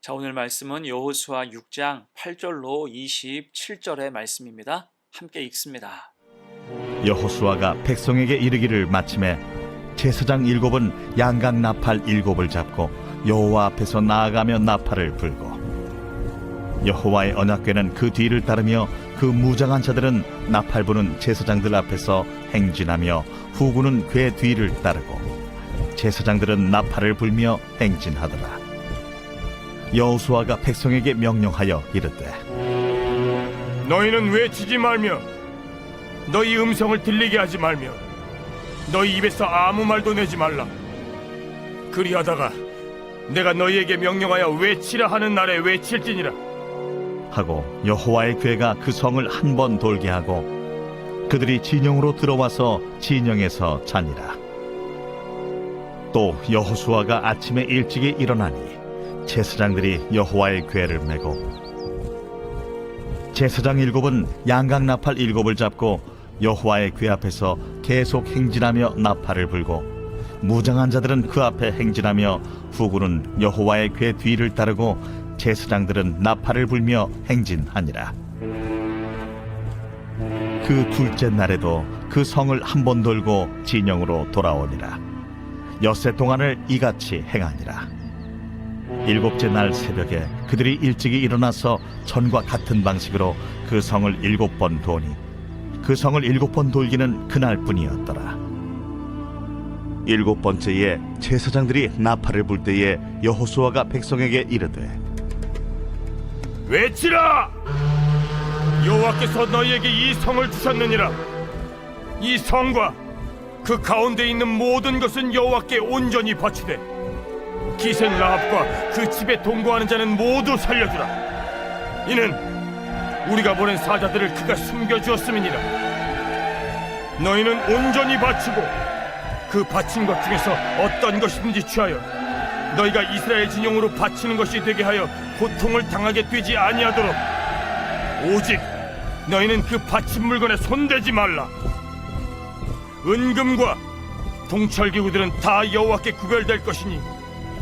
자, 오늘 말씀은 여호수아 6장 8절로 27절의 말씀입니다. 함께 읽습니다. 여호수아가 백성에게 이르기를 마침에 제사장 일곱은 양각 나팔 일곱을 잡고 여호와 앞에서 나아가며 나팔을 불고 여호와의 언약궤는 그 뒤를 따르며 그 무장한 자들은 나팔 부는 제사장들 앞에서 행진하며 후구는 궤 뒤를 따르고 제사장들은 나팔을 불며 행진하더라 여호수아가 백성에게 명령하여 이르되 너희는 외치지 말며 너희 음성을 들리게 하지 말며 너희 입에서 아무 말도 내지 말라. 그리하다가 내가 너희에게 명령하여 외치라 하는 날에 외칠지니라. 하고 여호와의 괴가 그 성을 한 번 돌게 하고 그들이 진영으로 들어와서 진영에서 자니라. 또 여호수아가 아침에 일찍이 일어나니 제사장들이 여호와의 괴를 메고 제사장 일곱은 양각 나팔 일곱을 잡고 여호와의 괴 앞에서 계속 행진하며 나팔을 불고 무장한 자들은 그 앞에 행진하며 후구는 여호와의 괴 뒤를 따르고 제사장들은 나팔을 불며 행진하니라. 그 둘째 날에도 그 성을 한 번 돌고 진영으로 돌아오니라. 엿새 동안을 이같이 행하니라. 일곱째 날 새벽에 그들이 일찍이 일어나서 전과 같은 방식으로 그 성을 일곱 번 도니 그 성을 일곱 번 돌기는 그날뿐이었더라. 일곱 번째에 제사장들이 나팔을 불 때에 여호수아가 백성에게 이르되 외치라 여호와께서 너희에게 이 성을 주셨느니라 이 성과 그 가운데 있는 모든 것은 여호와께 온전히 바치되 기생 라합과 그 집에 동거하는 자는 모두 살려주라. 이는 우리가 보낸 사자들을 그가 숨겨주었음이니라. 너희는 온전히 바치고 그 바친 것 중에서 어떤 것이든지 취하여 너희가 이스라엘 진영으로 바치는 것이 되게 하여 고통을 당하게 되지 아니하도록 오직 너희는 그 바친 물건에 손대지 말라. 은금과 동철기구들은 다 여호와께 구별될 것이니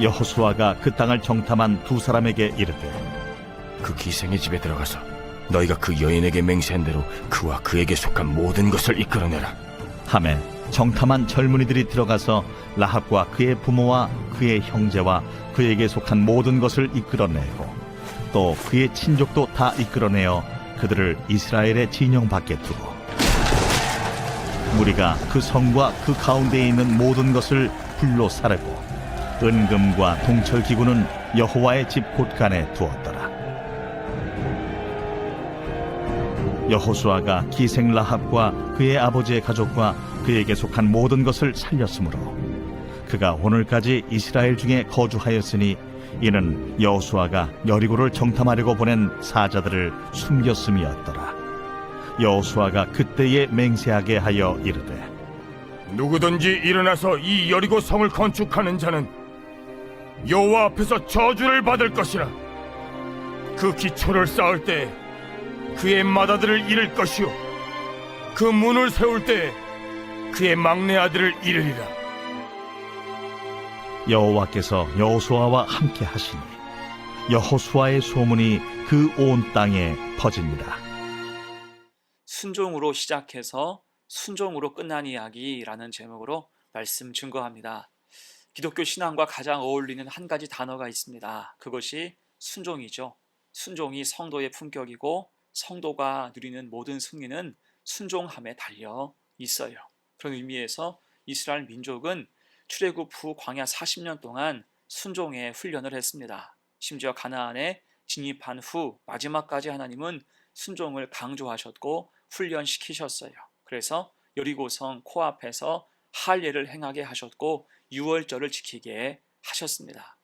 여호수아가 그 땅을 정탐한 두 사람에게 이르되 그 기생의 집에 들어가서 너희가 그 여인에게 맹세한 대로 그와 그에게 속한 모든 것을 이끌어내라. 함에 정탐한 젊은이들이 들어가서 라합과 그의 부모와 그의 형제와 그에게 속한 모든 것을 이끌어내고 또 그의 친족도 다 이끌어내어 그들을 이스라엘의 진영 밖에 두고 무리가 그 성과 그 가운데에 있는 모든 것을 불로 사르고 은금과 동철 기구는 여호와의 집 곳간에 두었더라. 여호수아가 기생 라합과 그의 아버지의 가족과 그에게 속한 모든 것을 살렸으므로 그가 오늘까지 이스라엘 중에 거주하였으니 이는 여호수아가 여리고를 정탐하려고 보낸 사자들을 숨겼음이었더라. 여호수아가 그때에 맹세하게 하여 이르되 누구든지 일어나서 이 여리고 성을 건축하는 자는 여호와 앞에서 저주를 받을 것이라 그 기초를 쌓을 때 그의 맏아들을 잃을 것이요 그 문을 세울 때 그의 막내 아들을 잃으리라 여호와께서 여호수아와 함께 하시니 여호수아의 소문이 그 온 땅에 퍼집니다. 순종으로 시작해서 순종으로 끝난 이야기라는 제목으로 말씀 증거합니다. 기독교 신앙과 가장 어울리는 한 가지 단어가 있습니다. 그것이 순종이죠. 순종이 성도의 품격이고 성도가 누리는 모든 승리는 순종함에 달려 있어요. 그런 의미에서 이스라엘 민족은 출애굽 후 광야 40년 동안 순종의 훈련을 했습니다. 심지어 가나안에 진입한 후 마지막까지 하나님은 순종을 강조하셨고 훈련시키셨어요. 그래서 여리고성 코앞에서 할례를 행하게 하셨고 유월절을 지키게 하셨습니다.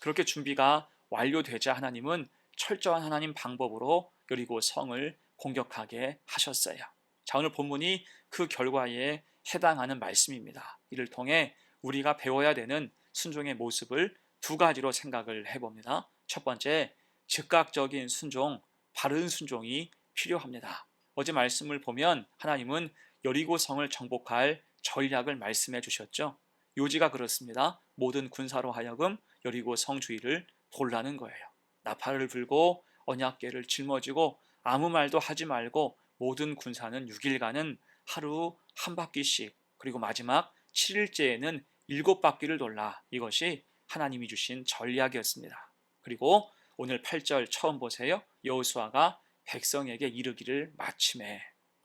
그렇게 준비가 완료되자 하나님은 철저한 하나님 방법으로 여리고 성을 공격하게 하셨어요. 자, 오늘 본문이 그 결과에 해당하는 말씀입니다. 이를 통해 우리가 배워야 되는 순종의 모습을 두 가지로 생각을 해봅니다. 첫 번째, 즉각적인 순종, 바른 순종이 필요합니다. 어제 말씀을 보면 하나님은 여리고 성을 정복할 전략을 말씀해 주셨죠. 요지가 그렇습니다. 모든 군사로 하여금 여리고 성 주위를 돌라는 거예요. 나팔을 불고 언약궤를 짊어지고 아무 말도 하지 말고 모든 군사는 6일간은 하루 한 바퀴씩 그리고 마지막 7일째에는 일곱 바퀴를 돌라 이것이 하나님이 주신 전략이었습니다. 그리고 오늘 8절 처음 보세요. 여호수아가 백성에게 이르기를 마침에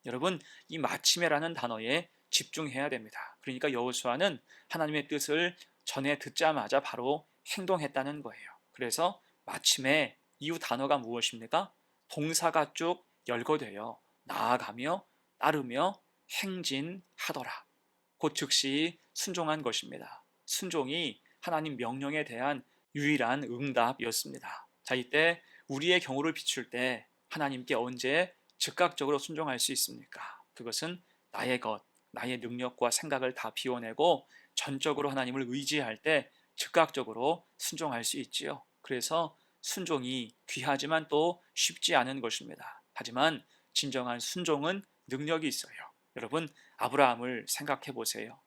여러분 이 마침에라는 단어에 집중해야 됩니다. 그러니까 여호수아는 하나님의 뜻을 전에 듣자마자 바로 행동했다는 거예요. 그래서 마침에 이후 단어가 무엇입니까? 동사가 쭉 열거되어 나아가며 따르며 행진하더라. 곧 즉시 순종한 것입니다. 순종이 하나님 명령에 대한 유일한 응답이었습니다. 자, 이때 우리의 경우를 비출 때 하나님께 언제 즉각적으로 순종할 수 있습니까? 그것은 나의 것, 나의 능력과 생각을 다 비워내고 전적으로 하나님을 의지할 때 즉각적으로 순종할 수 있지요. 그래서 순종이 귀하지만 또 쉽지 않은 것입니다. 하지만 진정한 순종은 능력이 있어요. 여러분, 아브라함을 생각해 보세요.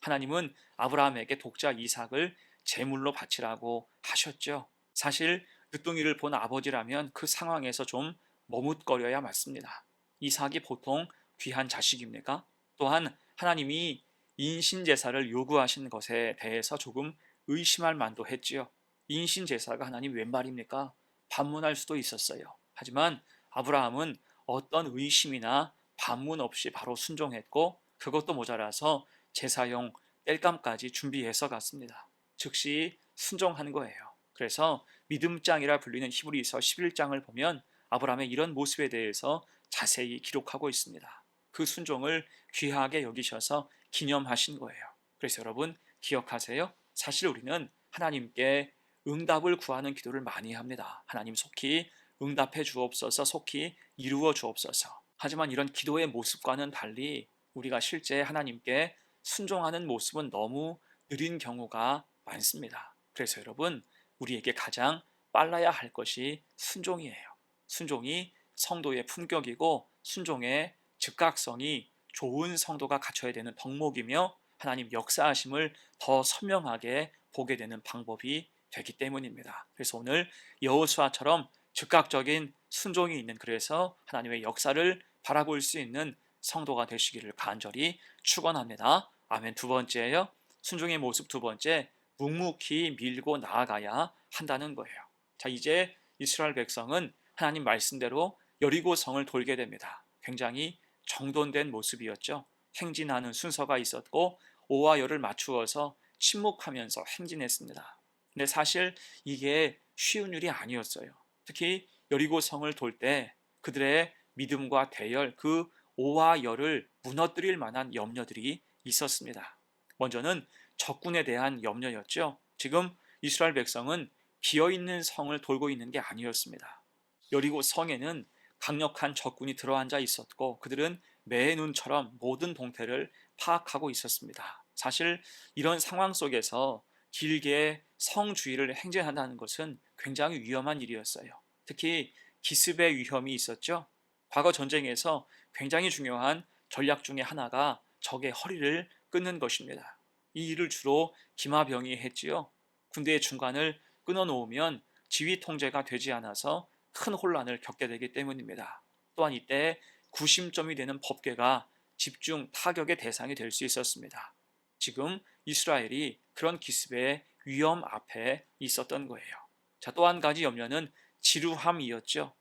하나님은 아브라함에게 독자 이삭을 제물로 바치라고 하셨죠. 사실 늦둥이를 본 아버지라면 그 상황에서 좀 머뭇거려야 맞습니다. 이삭이 보통 귀한 자식입니까? 또한 하나님이 인신 제사를 요구하신 것에 대해서 조금 의심할 만도 했지요. 인신 제사가 하나님 웬 말입니까? 반문할 수도 있었어요. 하지만 아브라함은 어떤 의심이나 반문 없이 바로 순종했고 그것도 모자라서 제사용 땔감까지 준비해서 갔습니다. 즉시 순종한 거예요. 그래서 믿음장이라 불리는 히브리서 11장을 보면 아브라함의 이런 모습에 대해서 자세히 기록하고 있습니다. 그 순종을 귀하게 여기셔서 기념하신 거예요. 그래서 여러분 기억하세요. 사실 우리는 하나님께 응답을 구하는 기도를 많이 합니다. 하나님 속히 응답해 주옵소서, 속히 이루어 주옵소서. 하지만 이런 기도의 모습과는 달리 우리가 실제 하나님께 순종하는 모습은 너무 느린 경우가 많습니다. 그래서 여러분, 우리에게 가장 빨라야 할 것이 순종이에요. 순종이 성도의 품격이고 순종의 즉각성이 좋은 성도가 갖춰야 되는 덕목이며 하나님 역사하심을 더 선명하게 보게 되는 방법이 되기 때문입니다. 그래서 오늘 여호수아처럼 즉각적인 순종이 있는 그래서 하나님의 역사를 바라볼 수 있는 성도가 되시기를 간절히 축원합니다. 아멘. 두 번째요. 순종의 모습 두 번째 묵묵히 밀고 나아가야 한다는 거예요. 자, 이제 이스라엘 백성은 하나님 말씀대로 여리고 성을 돌게 됩니다. 굉장히 정돈된 모습이었죠. 행진하는 순서가 있었고 오와 열을 맞추어서 침묵하면서 행진했습니다. 근데 사실 이게 쉬운 일이 아니었어요. 특히 여리고 성을 돌 때 그들의 믿음과 대열 그 오와 열을 무너뜨릴 만한 염려들이 있었습니다. 먼저는 적군에 대한 염려였죠. 지금 이스라엘 백성은 비어 있는 성을 돌고 있는 게 아니었습니다. 여리고 성에는 강력한 적군이 들어앉아 있었고 그들은 매의 눈처럼 모든 동태를 파악하고 있었습니다. 사실 이런 상황 속에서 길게 성 주위를 행진한다는 것은 굉장히 위험한 일이었어요. 특히 기습의 위험이 있었죠. 과거 전쟁에서 굉장히 중요한 전략 중의 하나가 적의 허리를 끊는 것입니다. 이 일을 주로 기마병이 했지요. 군대의 중간을 끊어 놓으면 지휘 통제가 되지 않아서 큰 혼란을 겪게 되기 때문입니다. 또한 이때 구심점이 되는 법궤가 집중 타격의 대상이 될 수 있었습니다. 지금 이스라엘이 그런 기습의 위험 앞에 있었던 거예요. 자, 또 한 가지 염려는 지루함이었죠.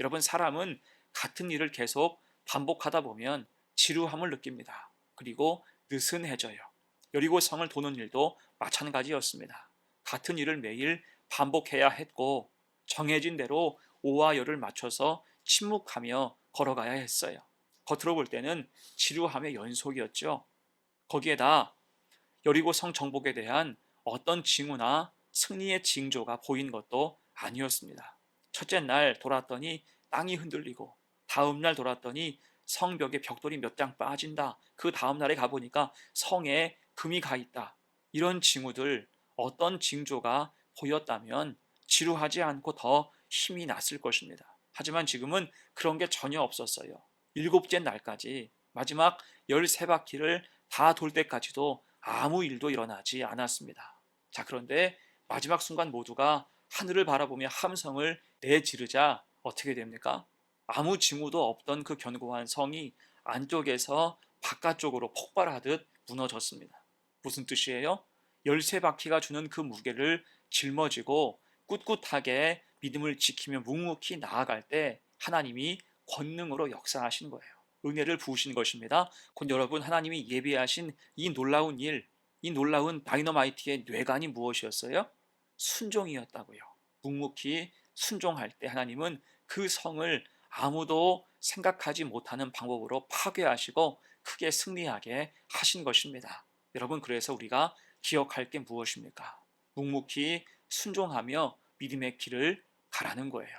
여러분, 사람은 같은 일을 계속 반복하다 보면 지루함을 느낍니다. 그리고 느슨해져요. 여리고 성을 도는 일도 마찬가지였습니다. 같은 일을 매일 반복해야 했고 정해진 대로 오와 열을 맞춰서 침묵하며 걸어가야 했어요. 겉으로 볼 때는 지루함의 연속이었죠. 거기에다 여리고 성 정복에 대한 어떤 징후나 승리의 징조가 보인 것도 아니었습니다. 첫째 날 돌았더니 땅이 흔들리고 다음 날 돌았더니 성벽에 벽돌이 몇 장 빠진다. 그 다음 날에 가보니까 성에 금이 가 있다. 이런 징후들 어떤 징조가 보였다면 지루하지 않고 더 힘이 났을 것입니다. 하지만 지금은 그런 게 전혀 없었어요. 일곱째 날까지 마지막 13바퀴를 다 돌 때까지도 아무 일도 일어나지 않았습니다. 자, 그런데 마지막 순간 모두가 하늘을 바라보며 함성을 내지르자 어떻게 됩니까? 아무 징후도 없던 그 견고한 성이 안쪽에서 바깥쪽으로 폭발하듯 무너졌습니다. 무슨 뜻이에요? 13바퀴가 주는 그 무게를 짊어지고 꿋꿋하게 믿음을 지키며 묵묵히 나아갈 때 하나님이 권능으로 역사하신 거예요. 은혜를 부으신 것입니다. 곧 여러분 하나님이 예비하신 이 놀라운 일, 이 놀라운 다이너마이트의 뇌관이 무엇이었어요? 순종이었다고요. 묵묵히 순종할 때 하나님은 그 성을 아무도 생각하지 못하는 방법으로 파괴하시고 크게 승리하게 하신 것입니다. 여러분 그래서 우리가 기억할 게 무엇입니까? 묵묵히 순종하며 믿음의 길을 가라는 거예요.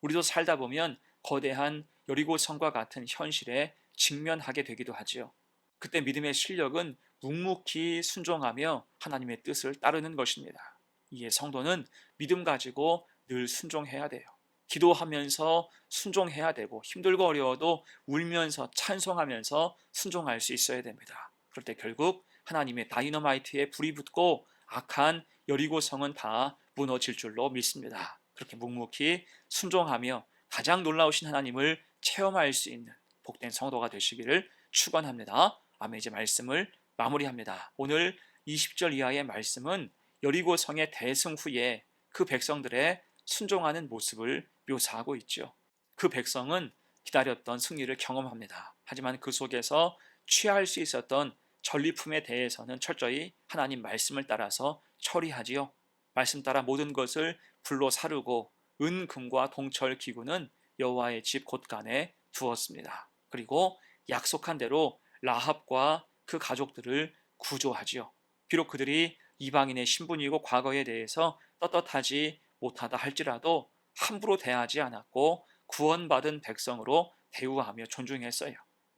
우리도 살다 보면 거대한 여리고 성과 같은 현실에 직면하게 되기도 하지요. 그때 믿음의 실력은 묵묵히 순종하며 하나님의 뜻을 따르는 것입니다. 이에 성도는 믿음 가지고 늘 순종해야 돼요. 기도하면서 순종해야 되고 힘들고 어려워도 울면서 찬송하면서 순종할 수 있어야 됩니다. 그럴 때 결국 하나님의 다이너마이트에 불이 붙고 악한 여리고 성은 다 무너질 줄로 믿습니다. 그렇게 묵묵히 순종하며 가장 놀라우신 하나님을 체험할 수 있는 복된 성도가 되시기를 축원합니다. 아멘. 이제 말씀을 마무리합니다. 오늘 20절 이하의 말씀은 여리고 성의 대승 후에 그 백성들의 순종하는 모습을 묘사하고 있죠. 그 백성은 기다렸던 승리를 경험합니다. 하지만 그 속에서 취할 수 있었던 전리품에 대해서는 철저히 하나님 말씀을 따라서 처리하지요. 말씀 따라 모든 것을 불로 사르고 은, 금과 동철 기구는 여호와의 집 곳간에 두었습니다. 그리고 약속한 대로 라합과 그 가족들을 구조하지요. 비록 그들이 이방인의 신분이고 과거에 대해서 떳떳하지 못하다 할지라도 함부로 대하지 않았고 구원받은 백성으로 대우하며 존중했어요.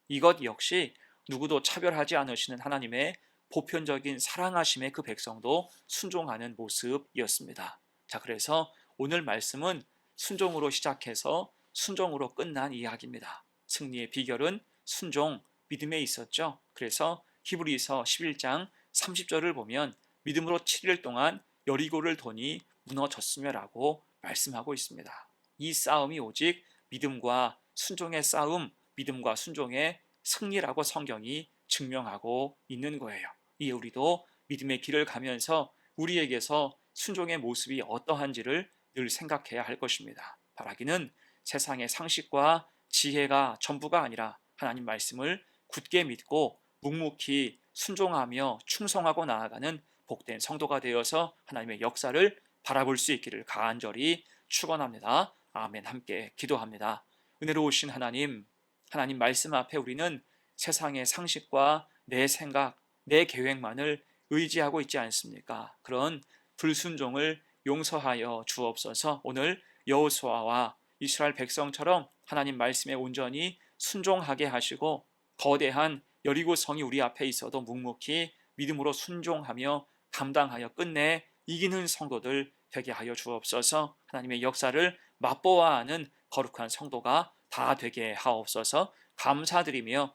이것 역시 누구도 차별하지 않으시는 하나님의 보편적인 사랑하심의 그 백성도 순종하는 모습이었습니다. 자, 그래서 오늘 말씀은 순종으로 시작해서 순종으로 끝난 이야기입니다. 승리의 비결은 순종, 믿음에 있었죠. 그래서 히브리서 11장 30절을 보면 믿음으로 7일 동안 여리고를 도니 무너졌으며라고 말씀하고 있습니다. 이 싸움이 오직 믿음과 순종의 싸움, 믿음과 순종의 승리라고 성경이 증명하고 있는 거예요. 이에 우리도 믿음의 길을 가면서 우리에게서 순종의 모습이 어떠한지를 늘 생각해야 할 것입니다. 바라기는 세상의 상식과 지혜가 전부가 아니라 하나님 말씀을 굳게 믿고 묵묵히 순종하며 충성하고 나아가는 복된 성도가 되어서 하나님의 역사를 바라볼 수 있기를 간절히 축원합니다. 아멘. 함께 기도합니다. 은혜로우신 하나님, 하나님 말씀 앞에 우리는 세상의 상식과 내 생각, 내 계획만을 의지하고 있지 않습니까? 그런 불순종을 용서하여 주옵소서. 오늘 여호수아와 이스라엘 백성처럼 하나님 말씀에 온전히 순종하게 하시고 거대한 여리고 성이 우리 앞에 있어도 묵묵히 믿음으로 순종하며 감당하여 끝내 이기는 성도들 되게 하여 주옵소서. 하나님의 역사를 맛보아하는 거룩한 성도가 다 되게 하옵소서. 감사드리며